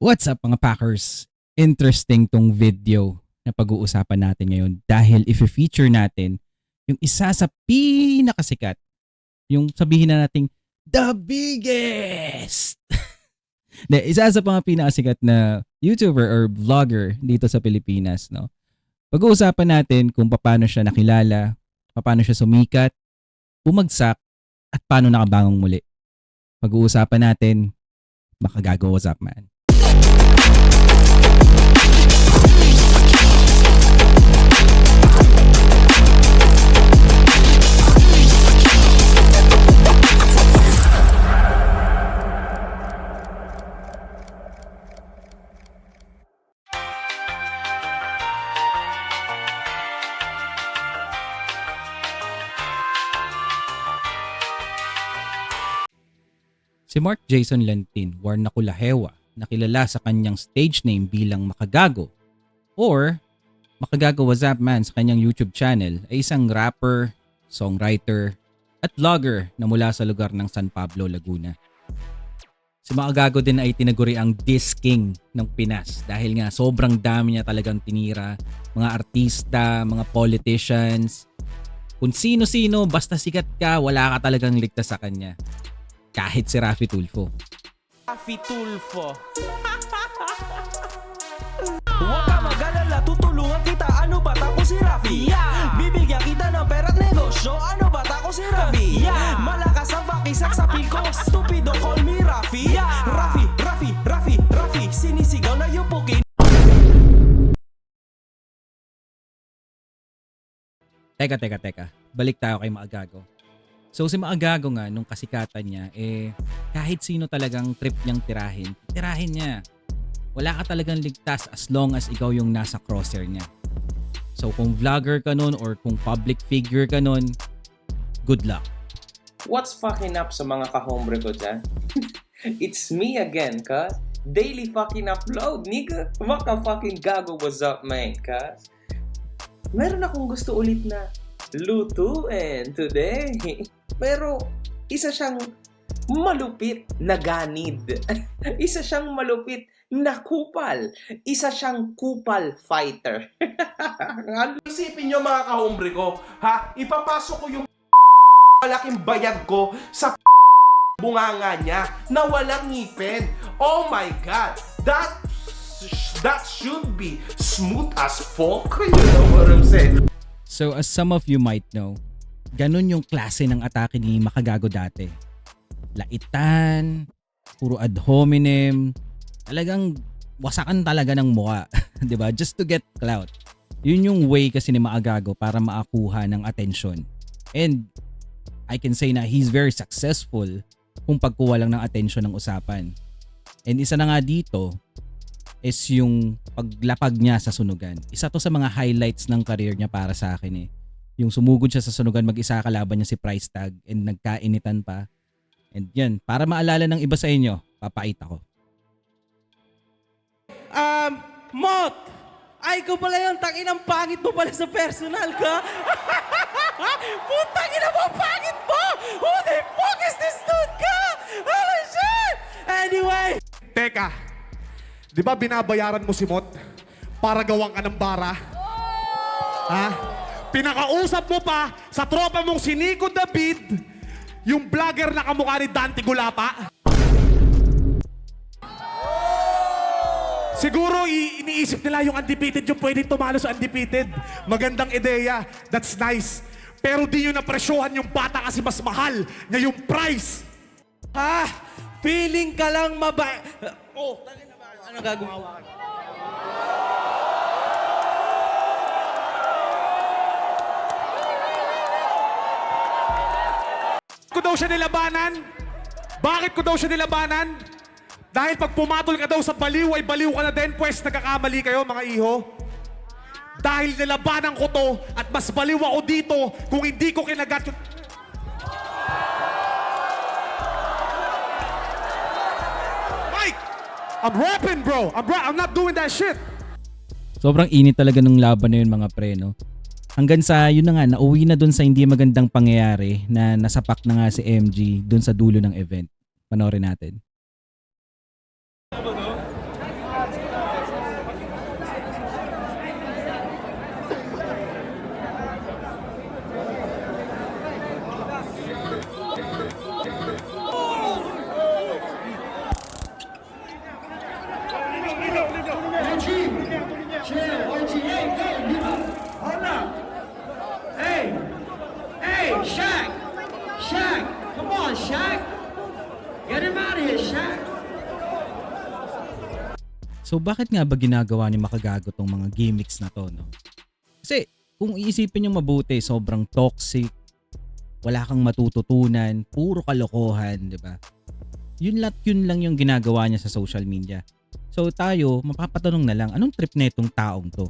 What's up mga Packers? Interesting tong video na pag-uusapan natin ngayon dahil if-feature natin yung isa sa pinakasikat, yung sabihin na nating the biggest! De, isa sa mga pinakasikat na YouTuber or vlogger dito sa Pilipinas. No? Pag-uusapan natin kung paano siya nakilala, paano siya sumikat, bumagsak, at paano nakabangon muli. Pag-uusapan natin, makagago what's up man. Si Mark Jason Lantin Warnakulahewa na kilala sa kanyang stage name bilang Makagago. Or Makagago Up Man? Sa kanyang YouTube channel ay isang rapper, songwriter, at vlogger na mula sa lugar ng San Pablo, Laguna. Si Makagago din ay tinaguri ang Disc King ng Pinas dahil nga sobrang dami niya talagang tinira, mga artista, mga politicians, kung sino-sino, basta sikat ka, wala ka talagang ligtas sa kanya. Kahit si Rafi Tulfo. Rafi Tulfo. Huwag ka mag-alala, tutulungan kita. Ano ba tako si Rafi? Bibigyan kita ng pera't negosyo. Ano ba tako si Rafi? Malakas ang pakisak sa pilko. Stupido, call me Rafi. Rafi, Rafi, Rafi, Rafi. Sinisigaw na yung pukin. Teka, teka, teka. Balik tayo kay Maagago. So si Maagago nga, nung kasikatan niya, eh, kahit sino talagang trip niyang tirahin, tirahin niya. Wala ka talagang ligtas as long as ikaw yung nasa crosshair niya. So kung vlogger ka nun or kung public figure ka nun, good luck. What's fucking up sa mga kahombre ko dyan? It's me again, cuz. Daily fucking upload, nigga. Maka fucking gago, what's up, man, cuz? Meron akong gusto ulit na lutuin today. Pero, isa siyang malupit na ganid. isa siyang malupit na kupal. Isa siyang kupal fighter. Isipin nyo mga kahombre ko, ha? Ipapasok ko yung malaking bayag ko sa bunganga niya na walang ngipin. Oh my God! That that should be smooth as fuck. You know what I'm saying? So as some of you might know, ganun yung klase ng atake ni Makagago dati. Laitan, puro ad hominem, talagang wasakan talaga ng mukha, 'di ba? Just to get clout. Yun yung way kasi ni Maagago para maakuha ng attention. And I can say na he's very successful kung pagkuha lang ng attention ng usapan. And isa na nga dito is yung paglapag niya sa sunugan. Isa to sa mga highlights ng career niya para sa akin eh. Yung sumugod siya sa sunugan, mag-isa kalaban niya si Price Tag and nagkainitan pa. And yan, para maalala ng iba sa inyo, papait ako. Um, Mot! Ay, ko pala yung takinang pangit mo pala sa personal ka. Putang ina mo, pangit mo! Who the fuck is this dude ka? Holy shit! Anyway, Teka, di ba binabayaran mo si Mot para gawang ka ng bara? Ha? Pinakausap mo pa sa tropa mong si Nico David, yung vlogger na kamukha ni Dante Gulapa? Siguro iniisip nila yung undefeated yung pwedeng tumalo sa undefeated. Magandang ideya. That's nice. Pero di nyo napresyohan yung bata kasi mas mahal niya yung price. ha? Feeling ka lang maba... Oh? Ano gagawin? Daw siya nilabanan? Bakit ko daw siya nilabanan? Dahil pag pumatol ka daw sa baliw ay baliw ka na din, pues nagkakamali kayo mga iho. Dahil nilabanan ko to at mas baliw ako dito kung hindi ko kinagat yung... Mike! I'm rapping, bro. I'm, ra- I'm not doing that shit. Sobrang init talaga ng laban na yun mga pre, no? Hanggang sa, yun na nga, nauwi na dun sa hindi magandang pangyayari na nasapak na nga si MG dun sa dulo ng event. Panoorin natin. Hold up. Hey, hey, Shaq. Shaq, come on, Shaq. Get him out of here, Shaq. So bakit nga ba ginagawa ni Makagago tong mga gimmicks na to, no? Kasi kung iisipin nyo mabuti, sobrang toxic, wala kang matututunan, puro kalokohan, di ba? Yun lat yun lang yung ginagawa niya sa social media. So tayo, mapapatanong na lang, anong trip na itong taong to?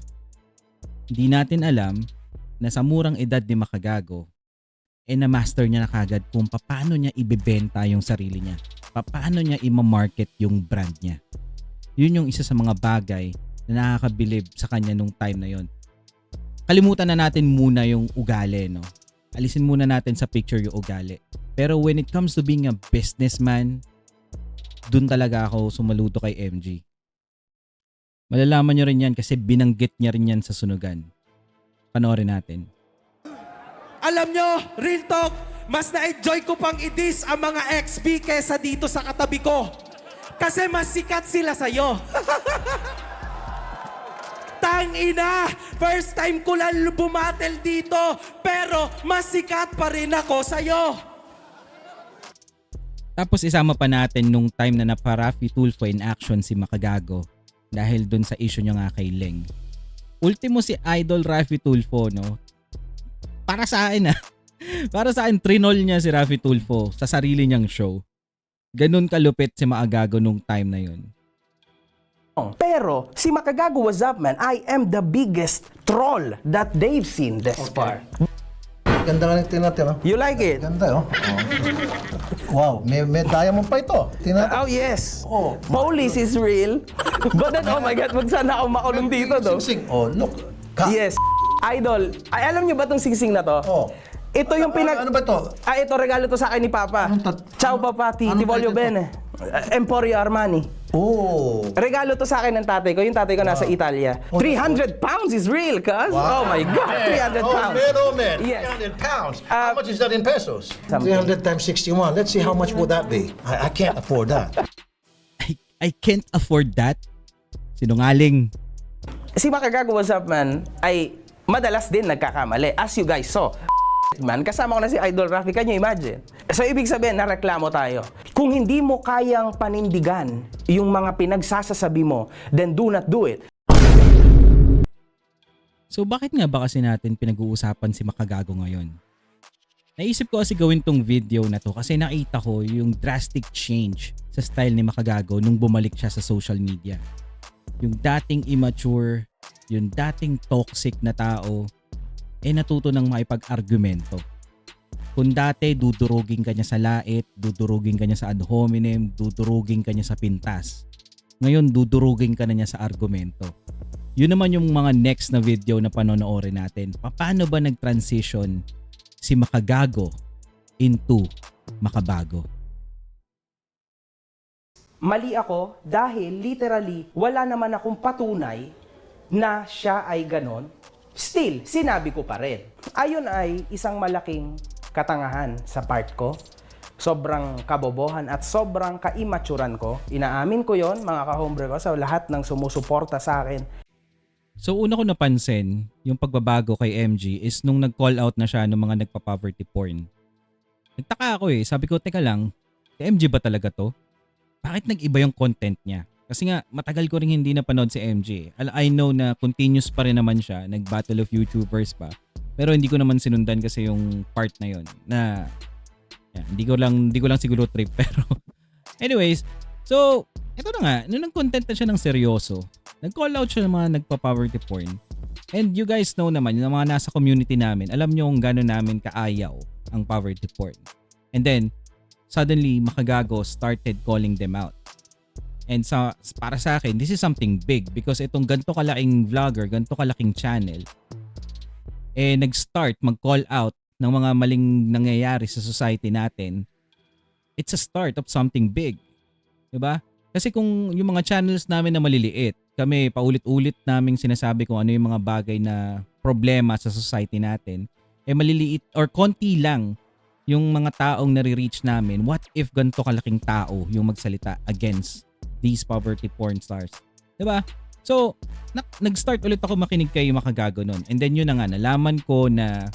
Hindi natin alam na sa murang edad ni Makagago, eh na-master niya na kagad kung paano niya ibebenta yung sarili niya. Paano niya ima-market yung brand niya yun yung isa sa mga bagay na nakakabilib sa kanya nung time na yon. Kalimutan na natin muna yung ugali, no? Alisin muna natin sa picture yung ugali. Pero when it comes to being a businessman, dun talaga ako sumaluto kay MG. Malalaman nyo rin yan kasi binanggit niya rin yan sa sunugan. Panoorin natin. Alam nyo, real talk, mas na-enjoy ko pang idis ang mga XB kesa dito sa katabi ko. Kasi mas sikat sila sa'yo. Tang ina! First time ko lang bumatel dito, pero mas sikat pa rin ako sa'yo. Tapos isama pa natin nung time na naparafi Tulfo in action si Makagago dahil dun sa issue niya nga kay Leng. Ultimo si Idol Rafi Tulfo, no? Para sa akin, ah. Para sa akin, trinol niya si Rafi Tulfo sa sarili niyang show. Ganun kalupit si Maagago nung time na yun. Pero si Makagago was up man, I am the biggest troll that they've seen this far. Ganda nga ng tinatin, oh. You like it? Ganda, oh. Oh. Wow, may, may diamond pa ito. Tinatin. Oh yes. Oh. Police is real. But then, oh my God, wag sana ako makulong dito, no? Sing, sing. Oh, look. Ka- Yes. Idol, ay alam niyo ba tong singsing na to? Oh. Ito yung pinag... Ano ba to? Ah, ito regalo to sa akin ni Papa. Anong tat- Ciao Papa, ti, Anong Tivolio title? Bene. Uh, Emporio Armani. Oh. Regalo to sa akin ng tatay ko. Yung tatay ko nasa Italia. Oh, 300 pounds is real, cuz. Oh my God, 300 oh, pounds. man, oh, man. Yes. 300 pounds. Uh, how much is that in pesos? something. 300 times 61. Let's see how much would that be. I, I can't afford that. I, I can't afford that. Sinungaling. si Makagago What's Up Man ay madalas din nagkakamali. As you guys saw. Man, kasama ko na si Idol Rafi. Can you imagine? So, ibig sabihin, nareklamo tayo. Kung hindi mo kayang panindigan yung mga pinagsasasabi mo, then do not do it. So bakit nga ba kasi natin pinag-uusapan si Makagago ngayon? Naisip ko kasi gawin tong video na to kasi nakita ko yung drastic change sa style ni Makagago nung bumalik siya sa social media. Yung dating immature, yung dating toxic na tao, eh natuto ng makipag-argumento. Kung dati dudurugin ka niya sa lait, dudurugin ka niya sa ad hominem, dudurugin ka niya sa pintas. Ngayon dudurugin ka na niya sa argumento. Yun naman yung mga next na video na panonoorin natin. Paano ba nag-transition si Makagago into Makabago? Mali ako dahil literally wala naman akong patunay na siya ay ganon. Still, sinabi ko pa rin. Ayun ay isang malaking katangahan sa part ko. Sobrang kabobohan at sobrang kaimaturan ko. Inaamin ko yon mga kahombre ko sa lahat ng sumusuporta sa akin. So una ko napansin, yung pagbabago kay MG is nung nag-call out na siya ng mga nagpa-poverty porn. Nagtaka ako eh. Sabi ko, teka lang, si MG ba talaga to? Bakit nag-iba yung content niya? Kasi nga, matagal ko rin hindi napanood si. Al- I know na continuous pa rin naman siya, nag-battle of YouTubers pa. Pero hindi ko naman sinundan kasi yung part na yon na yan, hindi ko lang hindi ko lang siguro trip pero anyways, so ito na nga, nung nag-content na siya ng seryoso, nag-call out siya ng mga nagpa-poverty porn. And you guys know naman, yung mga nasa community namin, alam nyo kung gano'n namin kaayaw ang poverty porn. And then, suddenly, Makagago started calling them out. And sa para sa akin, this is something big because itong ganto kalaking vlogger, ganto kalaking channel, eh nag-start mag-call out ng mga maling nangyayari sa society natin. It's a start of something big. 'Di ba? Kasi kung yung mga channels namin na maliliit, kami paulit-ulit naming sinasabi kung ano yung mga bagay na problema sa society natin, eh maliliit or konti lang yung mga taong nare-reach namin. What if ganito kalaking tao yung magsalita against these poverty porn stars? ba? So, na- nag-start ulit ako makinig kay Makagago nun. And then yun na nga, nalaman ko na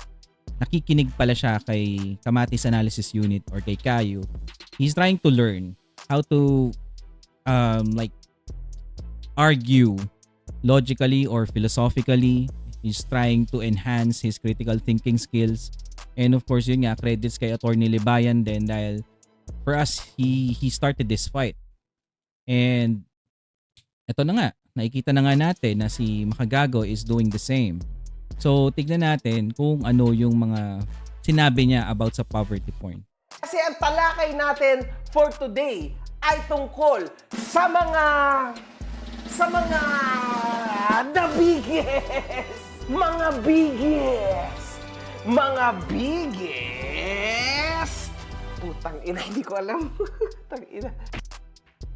nakikinig pala siya kay Kamatis Analysis Unit or kay Kayu. He's trying to learn how to um, like argue logically or philosophically. He's trying to enhance his critical thinking skills. And of course, yun nga, credits kay Attorney Libayan din dahil for us, he, he started this fight. And eto na nga, nakikita na nga natin na si Makagago is doing the same. So, tignan natin kung ano yung mga sinabi niya about sa poverty porn. Kasi ang talakay natin for today ay tungkol sa mga sa mga the biggest mga biggest mga biggest! Putang ina hindi ko alam. Putang ina.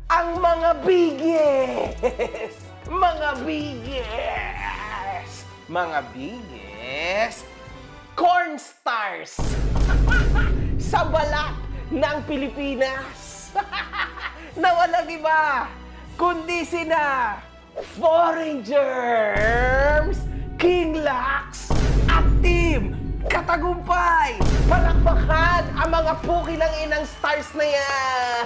Ang mga biggest! Mga biggest! Mga biggest corn stars! Sa balat ng Pilipinas. na walang iba, kundi sina Foreign Germs, King Team Katagumpay! Palakpakan ang mga puki ng inang stars na yan!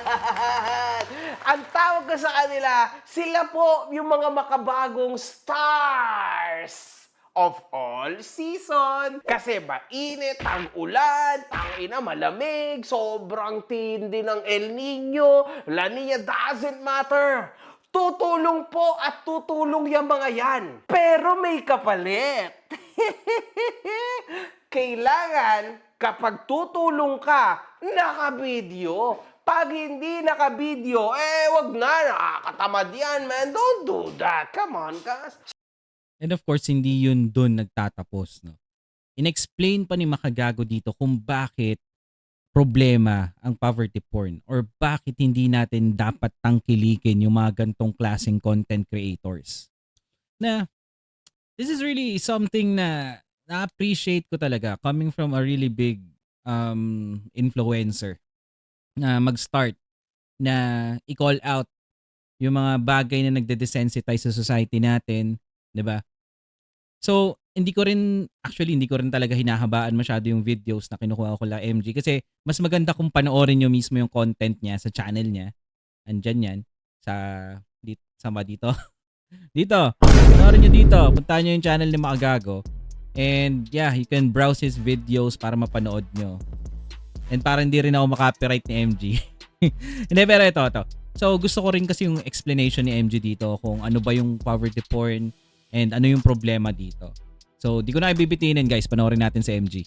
ang tawag ko sa kanila, sila po yung mga makabagong stars! of all season. Kasi mainit, ang ulan, ang ina malamig, sobrang tindi ng El Nino, La Nina doesn't matter. Tutulong po at tutulong yung mga yan. Pero may kapalit. Kailangan kapag tutulong ka, naka-video. Pag hindi naka-video, eh wag na, nakakatamad yan, man. Don't do that. Come on, guys. And of course, hindi yun dun nagtatapos. No? Inexplain pa ni Makagago dito kung bakit problema ang poverty porn or bakit hindi natin dapat tangkilikin yung mga gantong klaseng content creators. Na this is really something na na-appreciate ko talaga coming from a really big um, influencer na mag-start na i-call out yung mga bagay na nagde-desensitize sa society natin, 'di ba? So, hindi ko rin actually hindi ko rin talaga hinahabaan masyado yung videos na kinukuha ko la MG kasi mas maganda kung panoorin nyo mismo yung content niya sa channel niya. Andyan yan sa dito sama dito. dito. Panoorin nyo dito. Puntahan nyo yung channel ni Makagago. And yeah, you can browse his videos para mapanood nyo. And para hindi rin ako makapiright ni MG. hindi, pero ito, ito. So, gusto ko rin kasi yung explanation ni MG dito kung ano ba yung poverty porn and ano yung problema dito. So, di ko na ibibitinin guys, panoorin natin sa MG.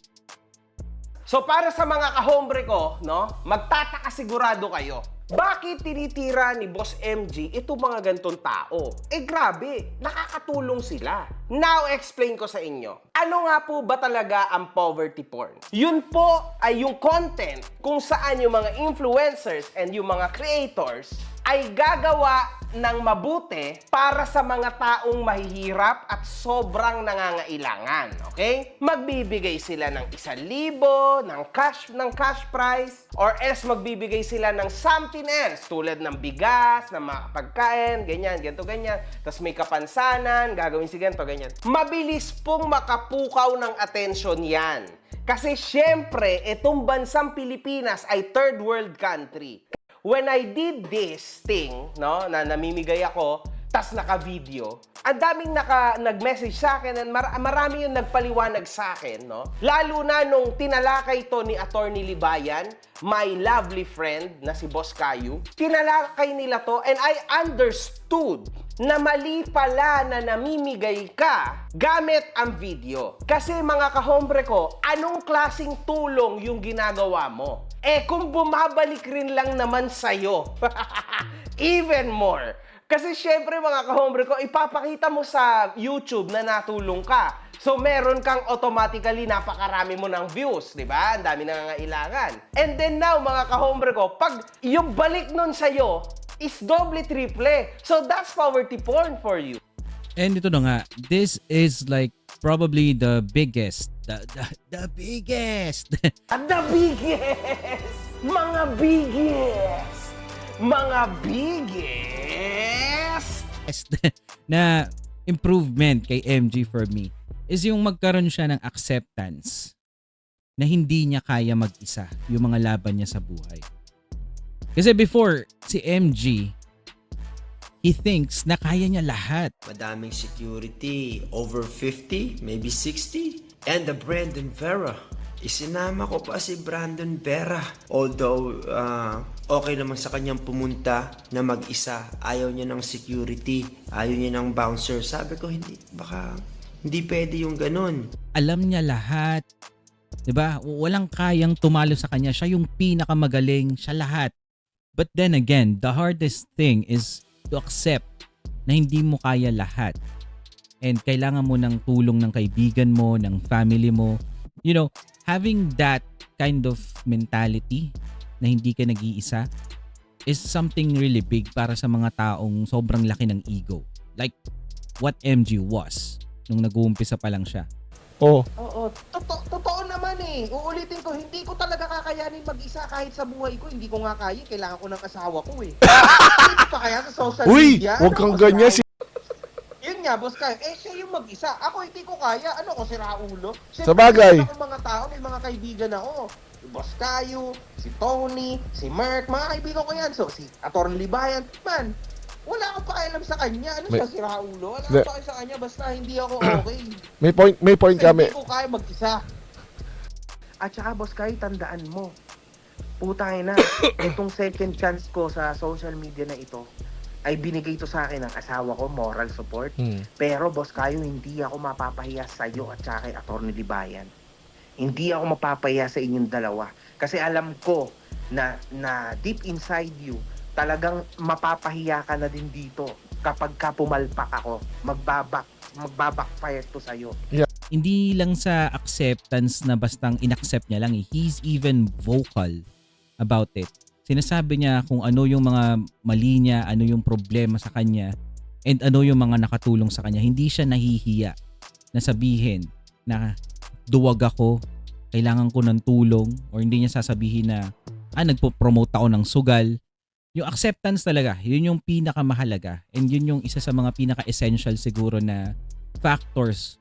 So para sa mga kahombre ko, no, magtataka sigurado kayo. Bakit tinitira ni Boss MG itong mga gantong tao? Eh grabe, nakakatulong sila. Now explain ko sa inyo. Ano nga po ba talaga ang poverty porn? Yun po ay yung content kung saan yung mga influencers and yung mga creators ay gagawa ng mabuti para sa mga taong mahihirap at sobrang nangangailangan. Okay? Magbibigay sila ng isang libo, ng cash, ng cash prize, or else magbibigay sila ng something else tulad ng bigas, ng mga pagkain, ganyan, ganito, ganyan. Tapos may kapansanan, gagawin si ganito, ganyan. Mabilis pong makapukaw ng atensyon yan. Kasi syempre, itong bansang Pilipinas ay third world country when I did this thing, no, na namimigay ako, tas naka-video, ang daming naka, nag-message sa akin and mar- marami yung nagpaliwanag sa akin, no? Lalo na nung tinalakay to ni Attorney Libayan, my lovely friend na si Boss Cayu, tinalakay nila to and I understood na mali pala na namimigay ka gamit ang video. Kasi mga kahombre ko, anong klasing tulong yung ginagawa mo? Eh kung bumabalik rin lang naman sa'yo, even more. Kasi syempre mga kahombre ko, ipapakita mo sa YouTube na natulong ka. So meron kang automatically napakarami mo ng views, di ba? Ang dami nangangailangan. And then now mga kahombre ko, pag yung balik nun sa'yo, is doble triple. So that's poverty porn for you. And ito na nga, this is like probably the biggest, the, the, the biggest the biggest! Mga biggest! Mga biggest! na improvement kay MG for me is yung magkaroon siya ng acceptance na hindi niya kaya mag-isa yung mga laban niya sa buhay. Kasi before, si MG, he thinks na kaya niya lahat. Madaming security, over 50, maybe 60. And the Brandon Vera. Isinama ko pa si Brandon Vera. Although, ah, okay naman sa kanyang pumunta na mag-isa. Ayaw niya ng security. Ayaw niya ng bouncer. Sabi ko, hindi, baka, hindi pwede yung ganun. Alam niya lahat. 'Di ba? Walang kayang tumalo sa kanya. Siya yung pinakamagaling, siya lahat. But then again, the hardest thing is to accept na hindi mo kaya lahat. And kailangan mo ng tulong ng kaibigan mo, ng family mo. You know, having that kind of mentality na hindi ka nag-iisa is something really big para sa mga taong sobrang laki ng ego. Like what MG was nung nag-uumpisa pa lang siya. Oh. Oo, totoo, totoo naman eh. Uulitin ko, hindi ko talaga kakayanin mag-isa kahit sa buhay ko. Hindi ko nga kaya, kailangan ko ng asawa ko eh. Hindi ko pa kaya sa social Uy, media. huwag Ano kang ganyan. sira- Yun nga, boss Kyle. Eh, siya yung mag-isa. Ako, hindi ko kaya. Ano ko, si Raulo? Sa bagay. Ako mga tao, may mga kaibigan ako. Si Boss Kayo, si Tony, si Mark, mga kaibigan ko yan. So, si Ator Libayan. Man, wala akong pakialam sa kanya. Ano May- siya, si Raulo? Wala akong pakialam sa kanya, basta hindi ako okay. May point, may point Kasi kami. Hindi ko kaya mag-isa. At saka, boss, kahit tandaan mo, putang ina, itong second chance ko sa social media na ito, ay binigay to sa akin ng asawa ko, moral support. Hmm. Pero, boss, kayo, hindi ako mapapahiya sa iyo at saka kay Atty. Libayan. Hindi ako mapapahiya sa inyong dalawa. Kasi alam ko na, na deep inside you, talagang mapapahiya ka na din dito kapag ka pumalpak ako. Magbabak, magbabackfire to sa'yo. hindi lang sa acceptance na bastang inaccept niya lang eh. He's even vocal about it. Sinasabi niya kung ano yung mga mali niya, ano yung problema sa kanya, and ano yung mga nakatulong sa kanya. Hindi siya nahihiya na sabihin na duwag ako, kailangan ko ng tulong, or hindi niya sasabihin na ah, nagpo-promote ako ng sugal. Yung acceptance talaga, yun yung pinakamahalaga. And yun yung isa sa mga pinaka-essential siguro na factors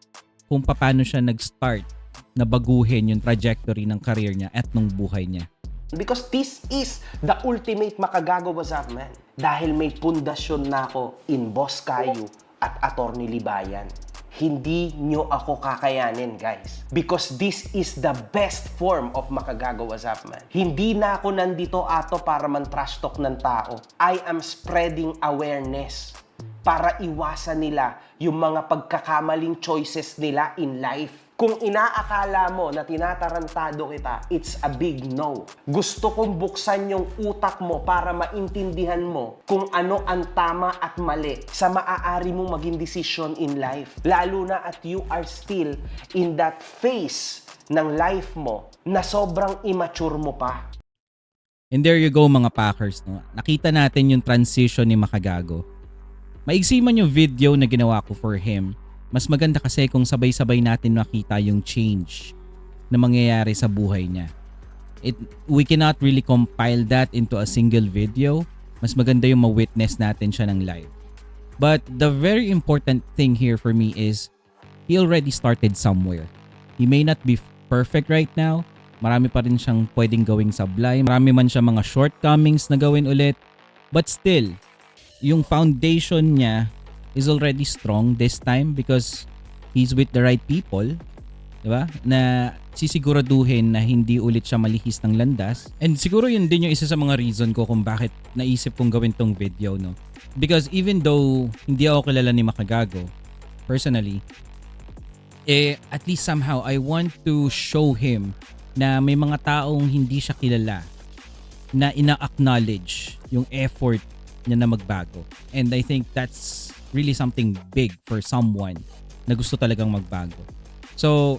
kung paano siya nag-start na baguhin yung trajectory ng career niya at ng buhay niya. Because this is the ultimate makagago was up, man. Dahil may pundasyon na ako in Boss Kayo at Attorney Libayan. Hindi nyo ako kakayanin, guys. Because this is the best form of makagago was up, man. Hindi na ako nandito ato para man trash talk ng tao. I am spreading awareness para iwasan nila yung mga pagkakamaling choices nila in life. Kung inaakala mo na tinatarantado kita, it's a big no. Gusto kong buksan yung utak mo para maintindihan mo kung ano ang tama at mali sa maaari mong maging decision in life. Lalo na at you are still in that phase ng life mo na sobrang immature mo pa. And there you go mga Packers. No? Nakita natin yung transition ni Makagago. Maigsi man yung video na ginawa ko for him, mas maganda kasi kung sabay-sabay natin makita yung change na mangyayari sa buhay niya. It, we cannot really compile that into a single video. Mas maganda yung ma-witness natin siya ng live. But the very important thing here for me is he already started somewhere. He may not be perfect right now. Marami pa rin siyang pwedeng gawing sablay. Marami man siya mga shortcomings na gawin ulit. But still, yung foundation niya is already strong this time because he's with the right people. Diba? Na sisiguraduhin na hindi ulit siya malihis ng landas. And siguro yun din yung isa sa mga reason ko kung bakit naisip kong gawin tong video, no? Because even though hindi ako kilala ni Makagago, personally, eh, at least somehow, I want to show him na may mga taong hindi siya kilala na ina-acknowledge yung effort niya na magbago. And I think that's really something big for someone na gusto talagang magbago. So,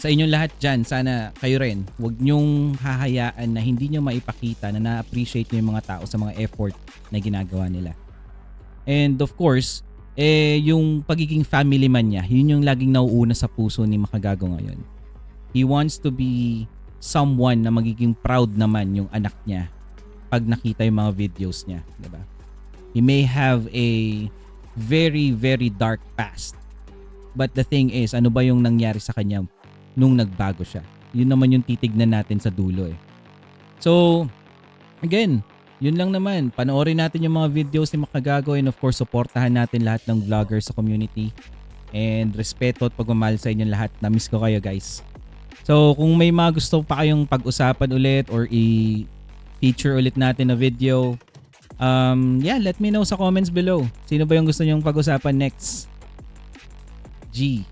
sa inyong lahat dyan, sana kayo rin, huwag nyong hahayaan na hindi nyo maipakita na na-appreciate nyo yung mga tao sa mga effort na ginagawa nila. And of course, eh, yung pagiging family man niya, yun yung laging nauuna sa puso ni Makagago ngayon. He wants to be someone na magiging proud naman yung anak niya pag nakita yung mga videos niya, 'di ba? He may have a very very dark past. But the thing is, ano ba yung nangyari sa kanya nung nagbago siya? Yun naman yung titignan natin sa dulo eh. So, again, yun lang naman. Panoorin natin yung mga videos ni Makagago and of course, supportahan natin lahat ng vloggers sa community. And respeto at pagmamahal sa inyong lahat. Na-miss ko kayo guys. So, kung may mga gusto pa kayong pag-usapan ulit or i-feature ulit natin na video, um, yeah, let me know sa comments below. Sino ba yung gusto nyong pag-usapan next? G.